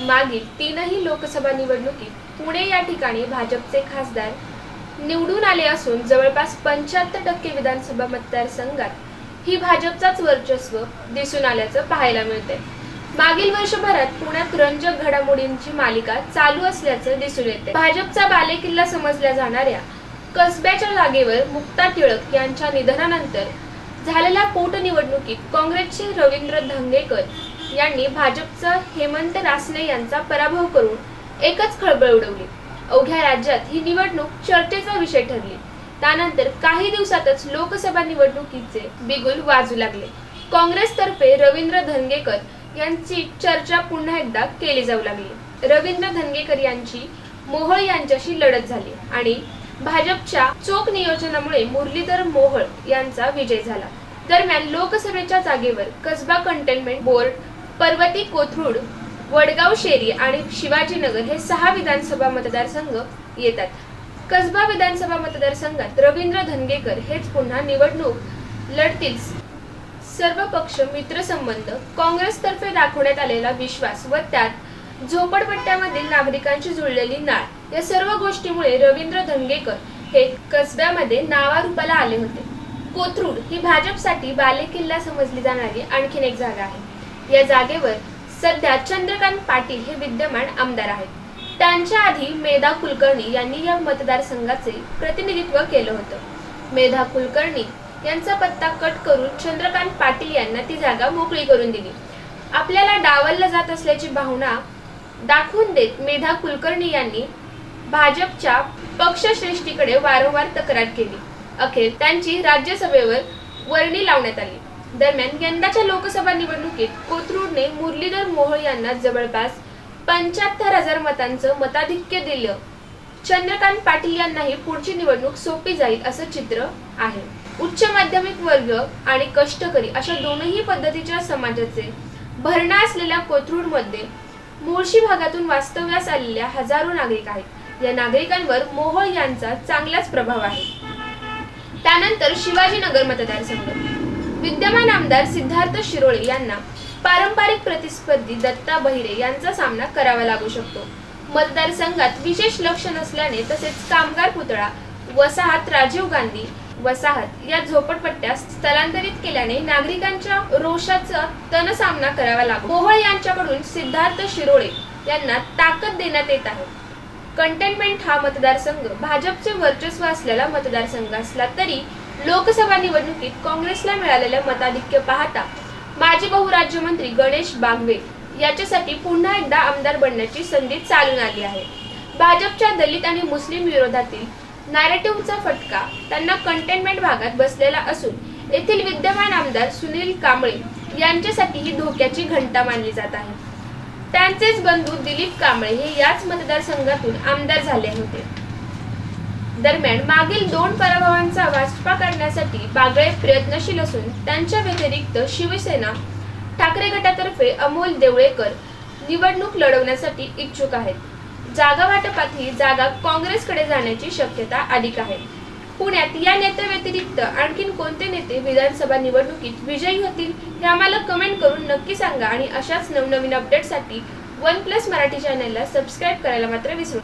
मागील तीनही लोकसभा निवडणुकीत पुणे या ठिकाणी भाजपचे खासदार निवडून आले असून जवळपास पंच्याहत्तर टक्के विधानसभा मतदारसंघात ही भाजपचाच वर्चस्व दिसून आल्याचं पाहायला मिळते मागील वर्षभरात पुण्यात रंजक घडामोडींची मालिका चालू असल्याचं दिसून येते भाजपचा बालेकिल्ला समजल्या जाणाऱ्या कसब्याच्या जागेवर मुक्ता टिळक यांच्या निधनानंतर झालेल्या पोटनिवडणुकीत काँग्रेसचे रवींद्र धंगेकर यांनी भाजपचा हेमंत रासने यांचा पराभव करून एकच खळबळ उडवली. अवघ्या राज्यात ही निवडणूक चर्चेचा विषय ठरली. त्यानंतर काही दिवसातच लोकसभा निवडणुकीचे बिगुल वाजू लागले. काँग्रेसतर्फे रवींद्र धनगेकर यांची चर्चा पुन्हा एकदा केली जाऊ लागली. रवींद्र धनगेकर यांची मोहोळ यांच्याशी लढत झाली आणि भाजपच्या चोख नियोजनामुळे मुरलीधर मोहोळ यांचा विजय झाला. दरम्यान लोकसभेच्या जागेवर कसबा कंटेनमेंट बोर्ड पर्वती कोथरूड वडगाव शेरी आणि शिवाजीनगर हे सहा विधानसभा मतदारसंघ येतात. कसबा विधानसभा मतदारसंघात रवींद्र धनगेकर हेच पुन्हा निवडणूक लढतील. सर्व पक्ष मित्रसंबंध काँग्रेसतर्फे दाखवण्यात आलेला विश्वास व त्यात झोपडपट्ट्यामधील नागरिकांची जुळलेली नाळ या सर्व गोष्टीमुळे रवींद्र धनगेकर हे कसब्यामध्ये नावारूपाला आले होते. कोथरूड ही भाजपसाठी बालेकिल्ला समजली जाणारी आणखीन एक जागा आहे. या जागेवर सध्या चंद्रकांत पाटील हे विद्यमान आमदार आहेत. त्यांच्या आधी मेधा कुलकर्णी यांनी या मतदारसंघाचे प्रतिनिधित्व केलं होतं. मेधा कुलकर्णी यांचा पत्ता कट करून चंद्रकांत पाटील यांना ती जागा मोकळी करून दिली. आपल्याला डावललं जात असल्याची भावना दाखवून देत मेधा कुलकर्णी यांनी भाजपच्या पक्षश्रेष्ठीकडे वारंवार तक्रार केली. अखेर त्यांची राज्यसभेवर वर्णी लावण्यात आली. दरम्यान यंदाच्या लोकसभा निवडणुकीत कोथरूडने मुरलीधर मोहोळ यांना जवळपास पंच्याहत्तर हजार मतांचं मताधिक्य दिलं. चंद्रकांत पाटील यांनाही पुढची निवडणूक सोपी जाईल असं चित्र आहे. उच्च माध्यमिक वर्ग आणि कष्टकरी अशा दोनही पद्धतीच्या समाजाचे भरणा असलेल्या कोथरूडमध्ये मुळशी भागातून वास्तव्यास आलेल्या हजारो नागरिक आहेत. या नागरिकांवर मोहोळ यांचा चांगलाच प्रभाव आहे. त्यानंतर शिवाजीनगर मतदारसंघ. विद्यमान आमदार सिद्धार्थ शिरोळे यांना पारंपरिक प्रतिस्पर्धी दत्ता बहिरे यांचा सामना करावा लागू शकतो. मतदारसंघात विशेष लक्ष नसल्याने तसेच कामगार पुतळा वसाहत राजीव गांधी वसाहत या झोपडपट्ट्या स्थलांतरित केल्याने नागरिकांच्या रोषाचा तन सामना करावा लागतो. मोहोळ यांच्याकडून सिद्धार्थ शिरोळे यांना ताकद देण्यात येत आहे. कंटेनमेंट हा मतदारसंघ भाजपचे वर्चस्व असलेला मतदारसंघ असला तरी लोकसभा निवडणुकीत काँग्रेसला मिळालेलं मताधिक्य पाहता माजी बहुराज्यमंत्री गणेश बागवे याच्यासाठी पुन्हा एकदा आमदार बनण्याची संधी चालून आली आहे. भाजपच्या दलित आणि मुस्लिम विरोधातील नॅरेटिव्हचा फटका त्यांना कंटेनमेंट भागात बसलेला असून येथील विद्यमान आमदार सुनील कांबळे यांच्यासाठी ही धोक्याची घंटा मानली जात आहे. त्यांचेच बंधू दिलीप कांबळे हे याच मतदारसंघातून आमदार झाले होते. दरम्यान मागील दोन पराभवांचा वाचपा करण्यासाठी बागळे प्रयत्नशील असून त्यांच्या व्यतिरिक्त शिवसेना ठाकरे गटातर्फे अमोल देवळेकर निवडणूक लढवण्यासाठी इच्छुक आहेत. जागा वाटपात ही जागा काँग्रेसकडे जाण्याची शक्यता अधिक आहे. पुण्यात या नेत्याव्यतिरिक्त आणखीन कोणते नेते विधानसभा निवडणुकीत विजयी होतील हे आम्हाला कमेंट करून नक्की सांगा आणि अशाच नवनवीन अपडेटसाठी वन प्लस मराठी चॅनलला सबस्क्राईब करायला मात्र विसरू